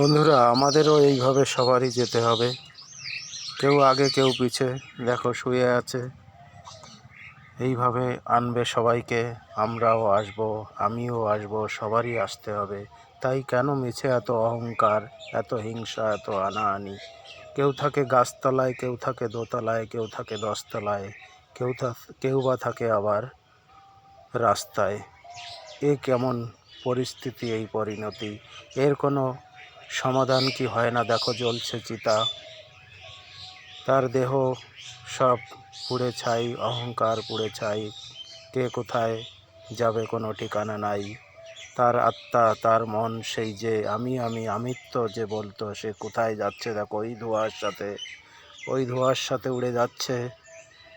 বন্ধুরা, আমাদেরও এইভাবে সবারই যেতে হবে। কেউ আগে, কেউ পিছে। দেখো, শুয়ে আছে। এইভাবে আনবে সবাইকে। আমরাও আসব, আমিও আসব, সবারই আসতে হবে। তাই কেন মিছে এত অহংকার, এত হিংসা, এত আনাআনি? কেউ থাকে গাছতলায়, কেউ থাকে দোতলায়, কেউ থাকে দশতলায়, কেউ কেউ বা থাকে আবার রাস্তায়। এ কেমন পরিস্থিতি, এই পরিণতি? এর কোনো সমাধান কি হয় না? দেখো, জ্বলছে চিতা। তার দেহ সব পুড়ে ছাই, অহংকার পুড়ে ছাই। কে কোথায় যাবে কোনো ঠিকানা নাই। তার আত্মা, তার মন সেই যে আমি আমি আমিত্ব যে বলতো, সে কোথায় যাচ্ছে? দেখো, ওই ধোঁয়ার সাথে, ওই ধোঁয়ার সাথে উড়ে যাচ্ছে।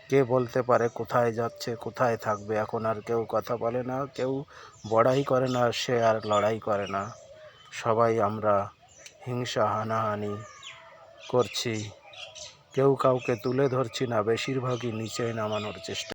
কে বলতে পারে কোথায় যাচ্ছে, কোথায় থাকবে? এখন আর কেউ কথা বলে না, কেউ বড়াই করে না, সে আর লড়াই করে না। সবাই আমরা হিংসা হানাহানি করছি। কেউ কাউকে তুলে ধরছি না বেশিরভাগই নিচে নামানোর চেষ্টা।